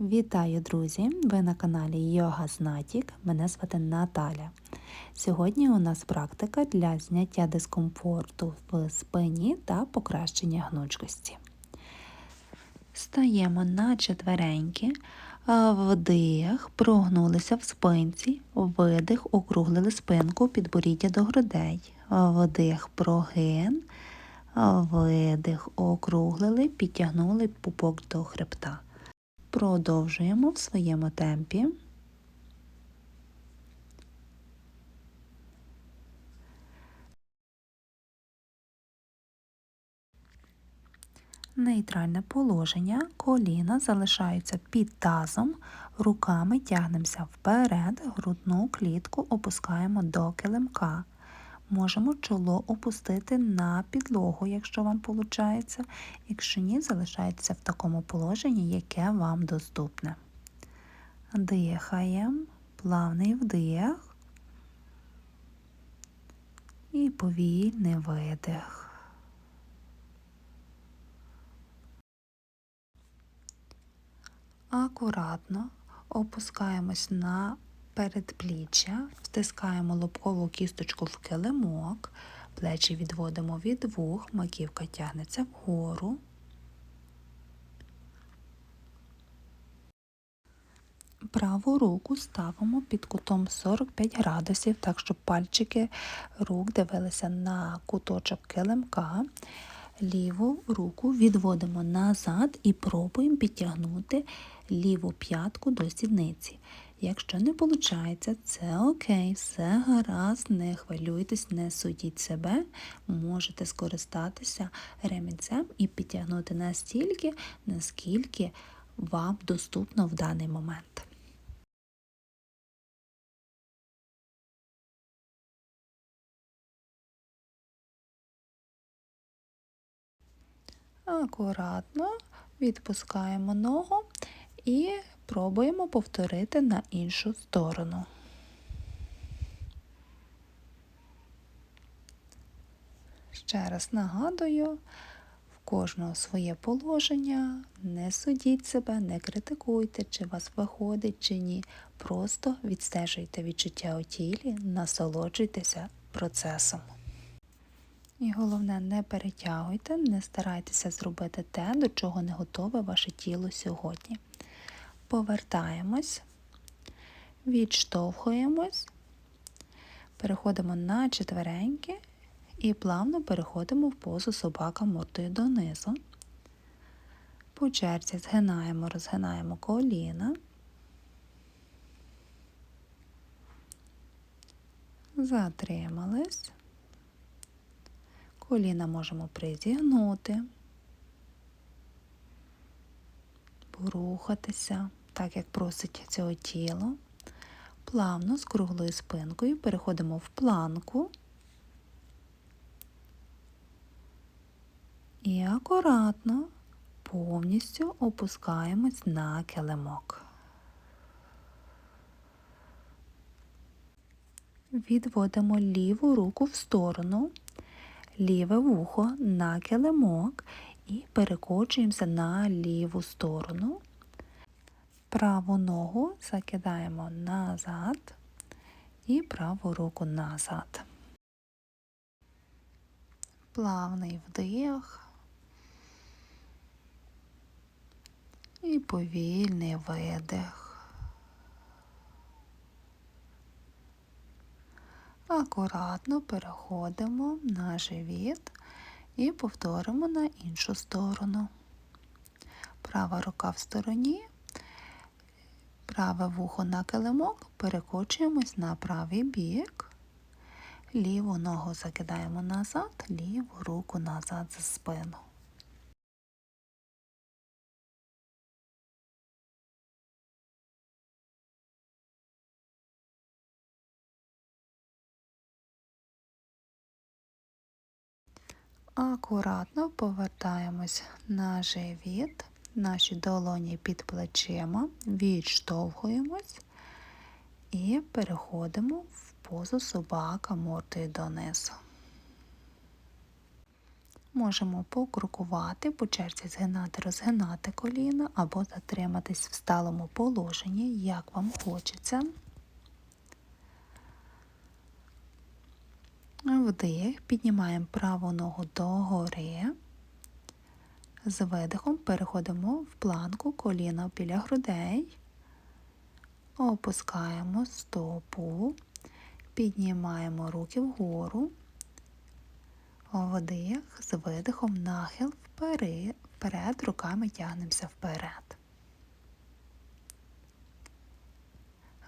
Вітаю, друзі! Ви на каналі Йога Знатік. Мене звати Наталя. Сьогодні у нас практика для зняття дискомфорту в спині та покращення гнучкості. Стаємо на четвереньки, вдих, прогнулися в спинці, видих, округлили спинку, підборіддя до грудей, вдих, прогин, видих, округлили, підтягнули пупок до хребта. Продовжуємо в своєму темпі. Нейтральне положення, коліна залишаються під тазом, руками тягнемося вперед, грудну клітку опускаємо до килимка. Можемо чоло опустити на підлогу, якщо вам виходить. Якщо ні, залишається в такому положенні, яке вам доступне. Дихаємо, плавний вдих і повільний видих. Акуратно опускаємось на передпліччя, втискаємо лобкову кісточку в килимок, плечі відводимо від вух, маківка тягнеться вгору. Праву руку ставимо під кутом 45 градусів, так щоб пальчики рук дивилися на куточок килимка. Ліву руку відводимо назад і пробуємо підтягнути ліву п'ятку до сідниці. Якщо не виходить, це окей, все гаразд, не хвилюйтесь, не судіть себе, можете скористатися ремінцем і підтягнути настільки, наскільки вам доступно в даний момент. Акуратно відпускаємо ногу і пробуємо повторити на іншу сторону. Ще раз нагадую, в кожного своє положення, не судіть себе, не критикуйте, чи вас виходить, чи ні. Просто відстежуйте відчуття у тілі, насолоджуйтеся процесом. І головне, не перетягуйте, не старайтеся зробити те, до чого не готове ваше тіло сьогодні. Повертаємось, відштовхуємось, переходимо на четвереньки і плавно переходимо в позу собака мордою донизу. По черзі згинаємо, розгинаємо коліна. Затримались. Коліна можемо призігнути, порухатися, так як просить цього тіло. Плавно з круглою спинкою переходимо в планку і акуратно повністю опускаємось на килимок. Відводимо ліву руку в сторону ліве вухо на килимок і перекочуємося на ліву сторону. Праву ногу закидаємо назад і праву руку назад. Плавний вдих і повільний видих. Акуратно переходимо на живіт і повторимо на іншу сторону. Права рука в стороні, праве вухо на килимок, перекочуємось на правий бік, ліву ногу закидаємо назад, ліву руку назад за спину. Акуратно повертаємось на живіт, наші долоні під плечима, відштовхуємось і переходимо в позу собака мордою донизу. Можемо покрукувати, по черзі згинати, розгинати коліна або затриматись в сталому положенні, як вам хочеться. Вдих, піднімаємо праву ногу догори. З видихом переходимо в планку коліна біля грудей, опускаємо стопу, піднімаємо руки вгору, вдих, з видихом нахил вперед, руками тягнемося вперед.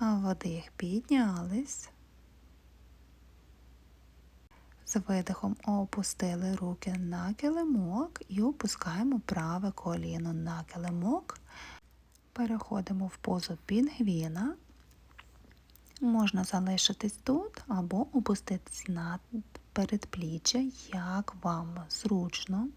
Вдих, піднялись. З видихом опустили руки на килимок і опускаємо праве коліно на килимок. Переходимо в позу пінгвіна. Можна залишитись тут або опуститись на передпліччя, як вам зручно.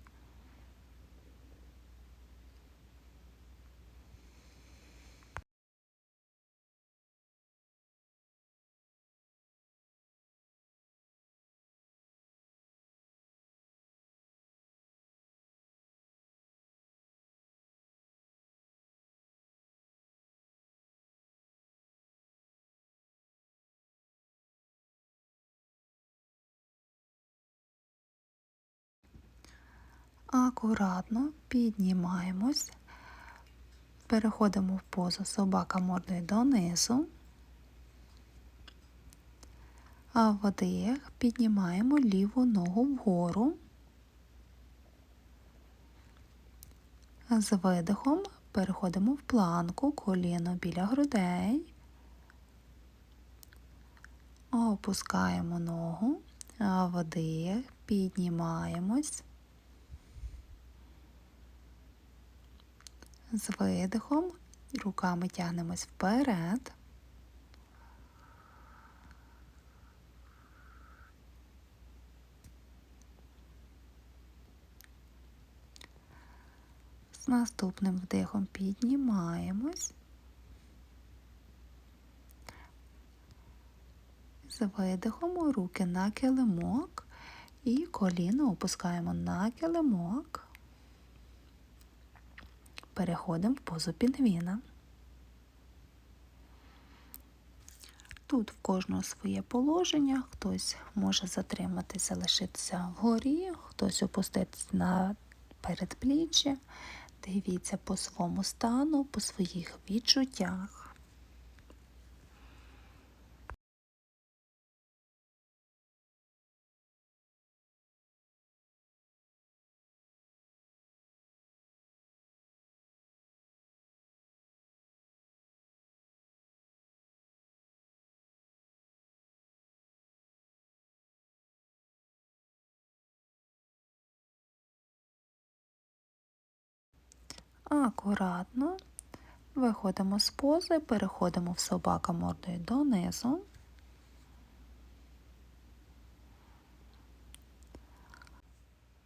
Акуратно піднімаємось, переходимо в позу собака мордою донизу, а вдих піднімаємо ліву ногу вгору, з видихом переходимо в планку, коліно біля грудей, опускаємо ногу, вдих, піднімаємось. З видихом руками тягнемось вперед. З наступним вдихом піднімаємось. З видихом руки на килимок і коліно опускаємо на килимок переходимо в позу пінгвіна. Тут в кожного своє положення, хтось може затриматися, лишитися вгорі, хтось опуститься на передпліччя. Дивіться по своєму стану, по своїх відчуттях. Акуратно виходимо з пози, переходимо в собака мордою донизу.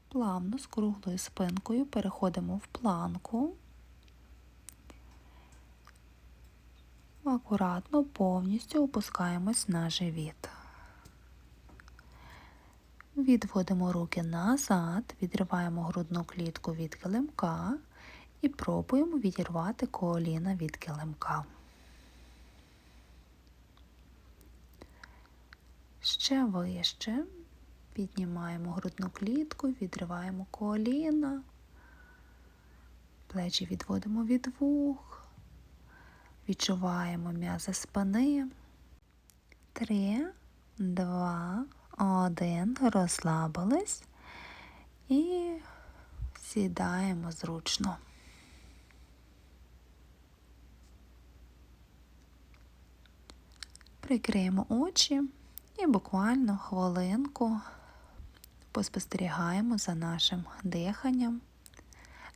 Плавно з круглою спинкою переходимо в планку. Акуратно повністю опускаємось на живіт. Відводимо руки назад, відриваємо грудну клітку від килимка і пробуємо відірвати коліна від килимка. Ще вище піднімаємо грудну клітку, відриваємо коліна, плечі відводимо від вух, відчуваємо м'язи спини. Три, два, один. Розслабились і сідаємо зручно. Прикриємо очі і буквально хвилинку поспостерігаємо за нашим диханням,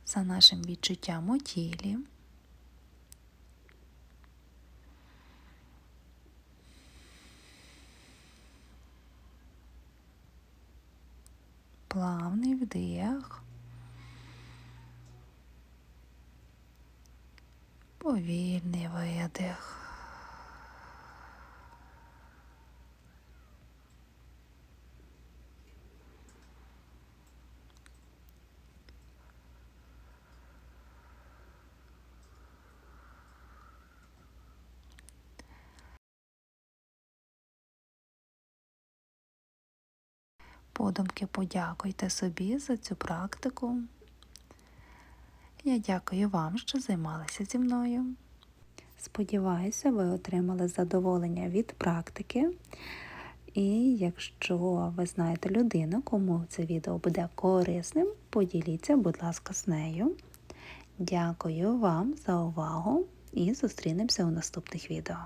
за нашим відчуттям у тілі. Плавний вдих, повільний видих. Подумки подякуйте собі за цю практику. Я дякую вам, що займалися зі мною. Сподіваюся, ви отримали задоволення від практики. І якщо ви знаєте людину, кому це відео буде корисним, поділіться, будь ласка, з нею. Дякую вам за увагу і зустрінемося у наступних відео.